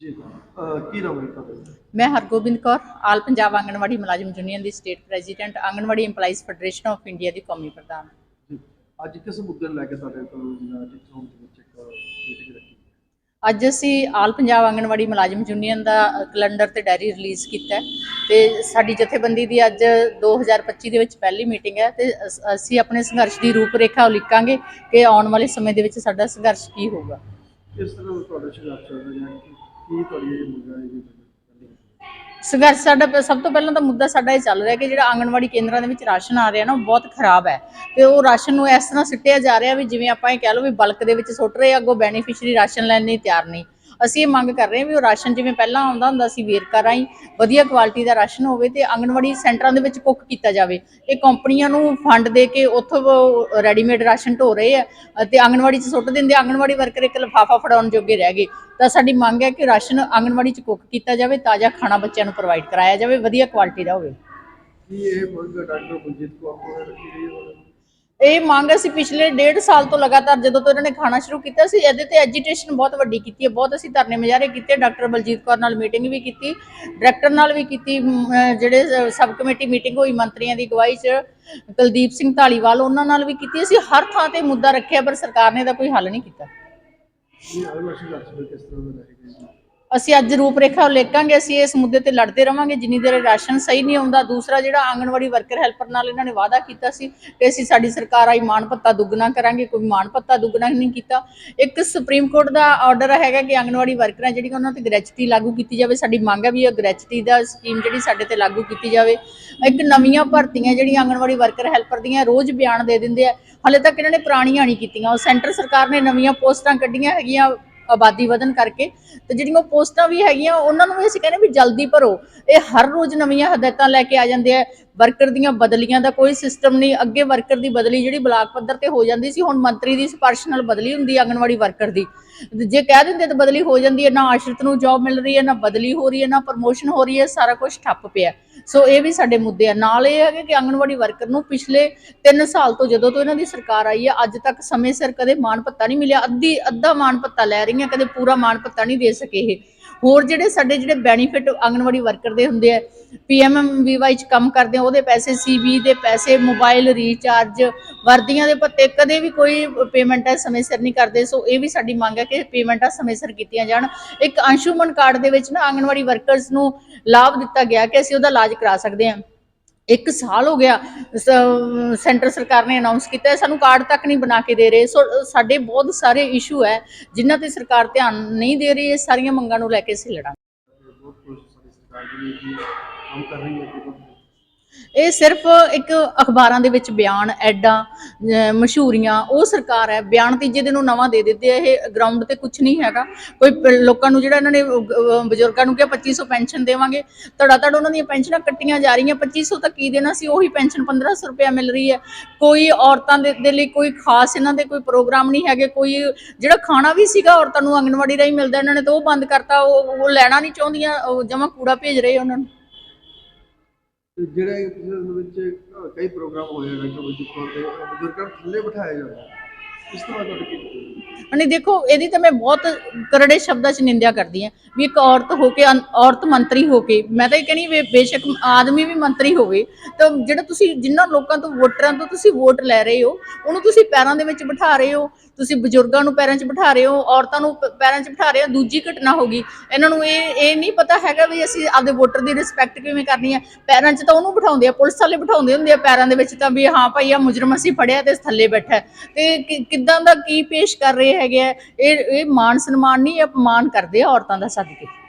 ਜੀ। ਅਹ ਕੀ ਨਾਮ ਹੈ ਤੁਹਾਡਾ? ਮੈਂ ਹਰਗੋਬਿੰਦ ਕੌਰ ਆਲ ਪੰਜਾਬ ਆਂਗਣਵਾੜੀ ਮੁਲਾਜ਼ਮ union the state president anganwadi EMPLOYEES federation of India ਦੀ ਕੌਮੀ ਪ੍ਰਧਾਨ। ਅੱਜ ਕਿਸ ਮੁੱਦੇ ਨੂੰ ਲੈ ਕੇ ਤੁਹਾਡੇ ਕੋਲ ਜਿਹੜਾ ਟੀਚਰ ਹੋਮ ਦੇ ਵਿੱਚ ਇੱਕ ਮੀਟਿੰਗ ਰੱਖੀ ਅੱਜ ਅਸੀਂ ਆਲ ਪੰਜਾਬ ਆਂਗਣਵਾੜੀ ਮੁਲਾਜ਼ਮ ਯੂਨੀਅਨ ਦਾ ਕੈਲੰਡਰ ਤੇ ਡਾਇਰੀ ਰਿਲੀਜ਼ ਕੀਤਾ ਤੇ ਸਾਡੀ ਜਥੇਬੰਦੀ ਦੀ ਅੱਜ 2025 ਦੇ ਵਿੱਚ ਪਹਿਲੀ ਮੀਟਿੰਗ ਹੈ ਤੇ ਅਸ- ਆਪਣੇ ਸੰਘਰਸ਼ ਦੀ ਰੂਪਰੇਖਾ ਉਲੀਕਾਂਗੇ ਕਿ ਆਉਣ ਵਾਲੇ ਸਮੇਂ ਦੇ ਵਿੱਚ ਸਾਡਾ ਸੰਘਰਸ਼ ਕੀ ਹੋਊਗਾ। ਕਿਸ ਤਰ੍ਹਾਂ ਤੁਹਾਡੇ ਸੰਘਰਸ਼ ਰਿਹਾ ਹੈ ਕੀ ਤੁਹਾਡੀ ਇਹ ਮੁੱਦਾ ਹੈ ਸੰਘਰਸ਼ ਸਾਡਾ ਪ- ਸਭ ਤੋਂ ਪਹਿਲਾਂ ਤਾਂ ਮੁੱਦਾ ਸਾਡਾ ਇਹ ਚੱਲ ਰਿਹਾ ਕਿ ਜਿਹੜਾ ਆਂਗਣਵਾੜੀ ਕੇਂਦਰਾਂ ਦੇ ਵਿੱਚ ਰਾਸ਼ਨ ਆ ਰਿਹਾ ਨਾ ਉਹ ਬਹੁਤ ਖਰਾਬ ਹੈ। ਤੇ ਉਹ ਰਾਸ਼ਨ ਨੂੰ ਇਸ ਤਰ੍ਹਾਂ ਸਿੱਟਿਆ ਜਾ ਰਿਹਾ ਵੀ ਜਿਵੇਂ ਆਪਾਂ ਇਹ ਕਹਿ ਲਓ ਵੀ ਬਲਕ ਦੇ ਵਿੱਚ ਸੁੱਟ ਰਹੇ ਆ, ਅੱਗੋਂ ਬੈਨੀਫਿਸ਼ਰੀ ਰਾਸ਼ਨ ਲੈਣ ਲਈ ਤਿਆਰ ਨਹੀਂ। ਅਸੀਂ ਇਹ ਮੰਗ ਕਰ ਰਹੇ ਹਾਂ ਵੀ ਉਹ ਰਾਸ਼ਨ ਜਿਵੇਂ ਪਹਿਲਾਂ ਆਉਂਦਾ ਹੁੰਦਾ ਸੀ ਵੇਰਕਾ ਰਾਹੀਂ, ਵਧੀਆ ਕੁਆਲਿਟੀ ਦਾ ਰਾਸ਼ਨ ਹੋਵੇ ਤੇ ਆਂਗਣਵਾੜੀ ਸੈਂਟਰਾਂ ਦੇ ਵਿੱਚ ਕੁੱਕ ਕੀਤਾ ਜਾਵੇ। ਇਹ ਕੰਪਨੀਆਂ ਨੂੰ ਫੰਡ ਦੇ ਕੇ ਉੱਥੋਂ ਰੈਡੀਮੇਡ ਰਾਸ਼ਨ ਢੋ ਰਹੇ ਆ ਅਤੇ ਆਂਗਣਵਾੜੀ 'ਚ ਸੁੱਟ ਦਿੰਦੇ, ਆਂਗਣਵਾੜੀ ਵਰਕਰ ਇੱਕ ਲਿਫਾਫਾ ਫੜਾਉਣ ਜੋਗੇ ਰਹਿ ਗਏ। ਤਾਂ ਸਾਡੀ ਮੰਗ ਹੈ ਕਿ ਰਾਸ਼ਨ ਆਂਗਣਵਾੜੀ 'ਚ ਕੁੱਕ ਕੀਤਾ ਜਾਵੇ, ਤਾਜ਼ਾ ਖਾਣਾ ਬੱਚਿਆਂ ਨੂੰ ਪ੍ਰੋਵਾਈਡ ਕਰਾਇਆ ਜਾਵੇ, ਵਧੀਆ ਕੁਆਲਿਟੀ ਦਾ ਹੋਵੇ। ਕੀ ਇਹ ਡਾਕਟਰ ਬਲਜੀਤ ਕੌਰ ਕੋਲ ਰੱਖੀ ਗਈ ਹੈ? ਇਹ ਮੰਗ ਅਸੀਂ ਪਿਛਲੇ ਡੇਢ ਸਾਲ ਤੋਂ ਲਗਾਤਾਰ ਜਦੋਂ ਤੋਂ ਇਹਨਾਂ ਨੇ ਖਾਣਾ ਸ਼ੁਰੂ ਕੀਤਾ ਸੀ, ਇਹਦੇ ਤੇ ਐਜੀਟੇਸ਼ਨ ਬਹੁਤ ਵੱਡੀ ਕੀਤੀ ਹੈ। ਬਹੁਤ ਅਸੀਂ ਧਰਨੇ ਮੁਜ਼ਾਹਰੇ ਕੀਤੇ, ਡਾਕਟਰ ਬਲਜੀਤ ਕੌਰ ਨਾਲ ਮੀਟਿੰਗ ਵੀ ਕੀਤੀ ਡਾਇਰੈਕਟਰ ਨਾਲ ਵੀ ਕੀਤੀ ਜਿਹੜੇ ਸਬ ਕਮੇਟੀ ਮੀਟਿੰਗ ਹੋਈ, ਮੰਤਰੀਆਂ ਦੀ ਅਗਵਾਈ 'ਚ, ਕੁਲਦੀਪ ਸਿੰਘ ਢਾਲੀਵਾਲ ਉਹਨਾਂ ਨਾਲ ਵੀ ਕੀਤੀ। ਅਸੀਂ ਹਰ ਥਾਂ ਤੇ ਮੁੱਦਾ ਰੱਖਿਆ, ਪਰ ਸਰਕਾਰ ਨੇ ਇਹਦਾ ਕੋਈ ਹੱਲ ਨਹੀਂ ਕੀਤਾ। ਅਸੀਂ ਅੱਜ ਰੂਪਰੇਖਾ ਉਲੇਖਾਂਗੇ, ਅਸੀਂ ਇਸ ਮੁੱਦੇ ਤੇ ਲੜਦੇ ਰਵਾਂਗੇ। ਜਿੰਨੀ ਦੇਰ ਰਾਸ਼ਨ ਸਹੀ ਨਹੀਂ ਆਉਂਦਾ, ਦੂਸਰਾ ਜਿਹੜਾ ਆਂਗਣਵਾੜੀ ਵਰਕਰ ਹੈਲਪਰ ਨਾਲ ਇਹਨਾਂ ਨੇ ਵਾਅਦਾ ਕੀਤਾ ਸੀ ਕਿ ਅਸੀਂ ਸਾਡੀ ਸਰਕਾਰ ਆਈ ਮਾਣ ਭੱਤਾ ਦੁੱਗਣਾ ਕਰਾਂਗੇ, ਕੋਈ ਮਾਣ ਭੱਤਾ ਦੁੱਗਣਾ ਨਹੀਂ ਕੀਤਾ। ਇੱਕ ਸੁਪਰੀਮ ਕੋਰਟ ਦਾ ਆਰਡਰ ਹੈਗਾ ਕਿ ਆਂਗਣਵਾੜੀ ਵਰਕਰਾਂ ਜਿਹੜੀਆਂ ਉਹਨਾਂ ਤੇ ਗ੍ਰੈਚੁਟੀ ਲਾਗੂ ਕੀਤੀ ਜਾਵੇ, ਸਾਡੀ ਮੰਗ ਹੈ ਵੀ ਇਹ ਗ੍ਰੈਚੁਟੀ ਦਾ ਸਕੀਮ ਜਿਹੜੀ ਸਾਡੇ ਤੇ ਲਾਗੂ ਕੀਤੀ ਜਾਵੇ। ਇੱਕ ਨਵੀਆਂ ਭਰਤੀਆਂ ਜਿਹੜੀਆਂ ਆਂਗਣਵਾੜੀ ਵਰਕਰ ਹੈਲਪਰ ਦੀਆਂ ਰੋਜ਼ ਬਿਆਨ ਦੇ ਦਿੰਦੇ ਆ, ਹਲੇ ਤੱਕ ਇਹਨਾਂ ਨੇ ਪੁਰਾਣੀਆਂ ਨਹੀਂ ਕੀਤੀਆਂ। ਉਹ ਸੈਂਟਰ ਸਰਕਾਰ ਨੇ ਨਵੀਆਂ ਪੋਸਟਾਂ ਕੱਢੀਆਂ ਹੈਗੀਆਂ ਆਬਾਦੀ ਵਧਣ ਕਰਕੇ ਤੇ ਜਿਹੜੀਆਂ ਪੋਸਟਾਂ ਵੀ ਹੈਗੀਆਂ, ਉਹਨਾਂ ਨੂੰ ਵੀ ਅਸੀਂ ਕਹਿੰਦੇ ਵੀ ਜਲਦੀ ਭਰੋ। ਇਹ ਹਰ ਰੋਜ਼ ਨਵੀਆਂ ਹਦਾਇਤਾਂ ਲੈ ਕੇ ਆ ਜਾਂਦੇ ਆ। ਵਰਕਰ ਦੀਆਂ ਬਦਲੀਆਂ ਦਾ ਕੋਈ ਸਿਸਟਮ ਨਹੀਂ, ਅੱਗੇ ਵਰਕਰ ਦੀ ਬਦਲੀ ਜਿਹੜੀ ਬਲਾਕ ਪੱਧਰ ਤੇ ਹੋ ਜਾਂਦੀ ਸੀ, ਹੁਣ ਮੰਤਰੀ ਦੀ ਸਿਫਾਰਿਸ਼ ਨਾਲ ਬਦਲੀ ਹੁੰਦੀ ਹੈ ਆਂਗਣਵਾੜੀ ਵਰਕਰ ਦੀ। ਜੇ ਕਹਿ ਦਿੰਦੇ ਤਾਂ ਬਦਲੀ ਹੋ ਜਾਂਦੀ ਹੈ, ਨਾ ਆਸ਼ਰਿਤ ਨੂੰ ਜੌਬ ਮਿਲ ਰਹੀ ਹੈ, ਨਾ ਬਦਲੀ ਹੋ ਰਹੀ ਹੈ, ਨਾ ਪ੍ਰਮੋਸ਼ਨ ਹੋ ਰਹੀ ਹੈ, ਸਾਰਾ ਕੁਝ ਠੱਪ ਪਿਆ। ਸੋ ਇਹ ਵੀ ਸਾਡੇ ਮੁੱਦੇ ਆ। ਨਾਲ ਇਹ ਹੈਗੇ ਕਿ ਆਂਗਣਵਾੜੀ ਵਰਕਰ ਨੂੰ ਪਿਛਲੇ 3 ਸਾਲ ਤੋਂ ਜਦੋਂ ਤੋਂ ਇਹਨਾਂ ਦੀ ਸਰਕਾਰ ਆਈ ਹੈ ਅੱਜ ਤੱਕ ਸਮੇਂ ਸਿਰ ਕਦੇ ਮਾਣ ਭੱਤਾ ਨਹੀਂ ਮਿਲਿਆ। ਅੱਧੀ, ਅੱਧਾ ਮਾਣ ਭੱਤਾ ਲੈ ਰਹੀਆਂ, ਕਦੇ ਪੂਰਾ ਮਾਣ ਭੱਤਾ ਨਹੀਂ ਦੇ ਸਕੇ ਇਹ। ਹੋਰ ਜਿਹੜੇ ਸਾਡੇ ਜਿਹੜੇ ਬੈਨੀਫਿਟ ਆਂਗਣਵਾੜੀ ਵਰਕਰ ਦੇ ਹੁੰਦੇ ਆ ਪੀਐਮਐਮਵੀਵਾਈ ਚ ਕੰਮ ਕਰਦੇ ਆ, ਉਹਦੇ ਪੈਸੇ ਸੀਬੀ ਦੇ ਪੈਸੇ ਮੋਬਾਈਲ ਰੀਚਾਰਜ ਵਰਦੀਆਂ ਦੇ ਪੱਤੇ, ਕਦੇ ਵੀ ਕੋਈ ਪੇਮੈਂਟ ਹੈ ਸਮੇਂ ਸਿਰ ਨਹੀਂ ਕਰਦੇ, ਸੋ ਇਹ ਵੀ ਸਾਡੀ ਮੰਗ ਹੈ ਕਿ ਪੇਮੈਂਟਾਂ ਸਮੇਂ ਸਿਰ ਕੀਤੀਆਂ ਜਾਣ। ਇੱਕ ਅੰਸ਼ੂਮਨ ਕਾਰਡ ਦੇ ਵਿੱਚ ਨਾ ਆਂਗਣਵਾੜੀ ਵਰਕਰਸ ਨੂੰ ਲਾਭ ਦਿੱਤਾ ਗਿਆ ਕਿ ਅਸੀਂ ਉਹਦਾ ਇਲਾਜ ਕਰਾ ਸਕਦੇ ਹਾਂ। ਇੱਕ ਸਾਲ ਹੋ ਗਿਆ ਸੈਂਟਰ ਸਰਕਾਰ ਨੇ ਅਨਾਉਂਸ ਕੀਤਾ ਸਾਨੂੰ ਕਾਰਡ ਤੱਕ ਨਹੀਂ ਬਣਾ ਕੇ ਦੇ ਰਹੇ। ਸੋ ਸਾਡੇ ਬਹੁਤ ਸਾਰੇ ਇਸ਼ੂ ਹੈ, ਜਿਨ੍ਹਾਂ ਤੇ ਸਰਕਾਰ ਧਿਆਨ ਨਹੀਂ ਦੇ ਰਹੀ, ਇਹ ਸਾਰੀਆਂ ਮੰਗਾਂ ਨੂੰ ਲੈ ਕੇ ਅਸੀਂ ਲੜਾਂਗੇ। ਬਹੁਤ ਕੁਝ ਸਾਡੀ ਸਰਕਾਰ ਜਿਹੜੀ ਕੰਮ ਕਰ ਰਹੀ ਹੈ ਇਹ ਸਿਰਫ ਇੱਕ ਅਖਬਾਰਾਂ ਦੇ ਵਿੱਚ ਬਿਆਨ, ਐਡਾਂ ਮਸ਼ਹੂਰੀਆਂ, ਉਹ ਸਰਕਾਰ ਹੈ, ਬਿਆਨ ਤੀਜੇ ਦਿਨ ਨੂੰ ਨਵਾਂ ਦੇ ਦਿੰਦੇ ਆ, ਇਹ ਗਰਾਊਂਡ ਤੇ ਕੁਝ ਨਹੀਂ ਹੈਗਾ। ਕੋਈ ਲੋਕਾਂ ਨੂੰ ਜਿਹੜਾ ਇਹਨਾਂ ਨੇ ਬਜ਼ੁਰਗਾਂ ਨੂੰ ਕਿਹਾ 2500 ਪੈਨਸ਼ਨ ਦੇਵਾਂਗੇ ਧੜਾ ਧੜ ਉਹਨਾਂ ਦੀਆਂ ਪੈਨਸ਼ਨਾਂ ਕੱਟੀਆਂ ਜਾ ਰਹੀਆਂ 2500 ਤਾਂ ਕੀ ਦੇਣਾ ਸੀ, ਉਹੀ ਪੈਨਸ਼ਨ 1500 ਰੁਪਇਆ ਮਿਲ ਰਹੀ ਹੈ। ਕੋਈ ਔਰਤਾਂ ਦੇ ਦੇ ਲਈ ਕੋਈ ਖਾਸ ਇਹਨਾਂ ਦੇ ਕੋਈ ਪ੍ਰੋਗਰਾਮ ਨਹੀਂ ਹੈਗੇ, ਕੋਈ ਜਿਹੜਾ ਖਾਣਾ ਵੀ ਸੀਗਾ ਔਰਤਾਂ ਨੂੰ, ਆਂਗਣਵਾੜੀ ਰਾਹੀਂ ਮਿਲਦਾ ਇਹਨਾਂ ਨੇ ਤਾਂ ਉਹ ਬੰਦ ਕਰਤਾ, ਉਹ ਲੈਣਾ ਨਹੀਂ ਚਾਹੁੰਦੀਆਂ ਜਮਾ ਕੂੜਾ ਭੇਜ ਰਹੇ ਉਹਨਾਂ ਨੂੰ। ਤੇ ਜਿਹੜੇ ਪਿਛਲੇ ਵਿੱਚ ਅ, ਕਈ ਪ੍ਰੋਗਰਾਮ ਹੋਏ ਡਾਕਟਰ ਬਲਜੀਤ ਕੌਰ ਬਜ਼ੁਰਗਾਂ ਨੂੰ ਥੱਲੇ ਬਿਠਾਇਆ ਜਾਂਦਾ ਹੈ ਇਸ ਤਰ੍ਹਾਂ ਤੁਹਾਡੇ ਕੀ ਨਹੀਂ ਦੇਖੋ ਇਹਦੀ ਤਾਂ ਮੈਂ ਬਹੁਤ ਕਰੜੇ ਸ਼ਬਦਾਂ 'ਚ ਨਿੰਦਿਆ ਕਰਦੀ ਹਾਂ ਵੀ ਇੱਕ ਔਰਤ ਹੋ ਕੇ ਅਨ- ਔਰਤ ਮੰਤਰੀ ਹੋ ਕੇ ਮੈਂ ਤਾਂ ਇਹ ਕਹਿੰਦੀ ਵੀ ਬੇਸ਼ੱਕ ਆਦਮੀ ਵੀ ਮੰਤਰੀ ਹੋਵੇ ਤਾਂ ਜਿਹੜਾ ਤੁਸੀਂ ਜਿਨ੍ਹਾਂ ਲੋਕਾਂ ਤੋਂ ਵੋਟਰਾਂ ਤੋਂ ਤੁਸੀਂ ਵੋਟ ਲੈ ਰਹੇ ਹੋ ਉਹਨੂੰ ਤੁਸੀਂ ਪੈਰਾਂ ਦੇ ਵਿੱਚ ਬਿਠਾ ਰਹੇ ਹੋ ਤੁਸੀਂ ਬਜ਼ੁਰਗਾਂ ਨੂੰ ਪੈਰਾਂ 'ਚ ਬਿਠਾ ਰਹੇ ਹੋ, ਔਰਤਾਂ ਨੂੰ ਪ- ਪੈਰਾਂ 'ਚ ਬਿਠਾ ਰਹੇ ਹੋ, ਦੂਜੀ ਘਟਨਾ ਹੋ ਗਈ। ਇਹਨਾਂ ਨੂੰ ਇਹ ਇਹ ਨਹੀਂ ਪਤਾ ਹੈਗਾ ਵੀ ਅਸੀਂ ਆਪਦੇ ਵੋਟਰ ਦੀ ਰਿਸਪੈਕਟ ਕਿਵੇਂ ਕਰਨੀ ਹੈ। ਪੈਰਾਂ 'ਚ ਤਾਂ ਉਹਨੂੰ ਬਿਠਾਉਂਦੇ ਆ, ਪੁਲਿਸ ਵਾਲੇ ਬਿਠਾਉਂਦੇ ਹੁੰਦੇ ਆ ਪੈਰਾਂ ਦੇ ਵਿੱਚ ਤਾਂ ਵੀ ਹਾਂ ਭਾਈ ਆ ਮੁਜਰਮ ਅਸੀਂ ਫੜਿਆ ਤੇ ਥੱਲੇ ਬੈਠਾ ਹੈ। ਤੇ ਕਿ- ਕਿੱਦਾਂ ਦਾ ਕੀ ਪੇਸ਼ ਕਰ ਰਹੇ ਹੈਗੇ ਆ? ਇਹ ਇਹ ਮਾਨ ਸਨਮਾਨ ਨਹੀਂ, ਇਹ ਅਪਮਾਨ ਕਰਦੇ ਆ ਔਰਤਾਂ ਦਾ ਸਦਕੇ।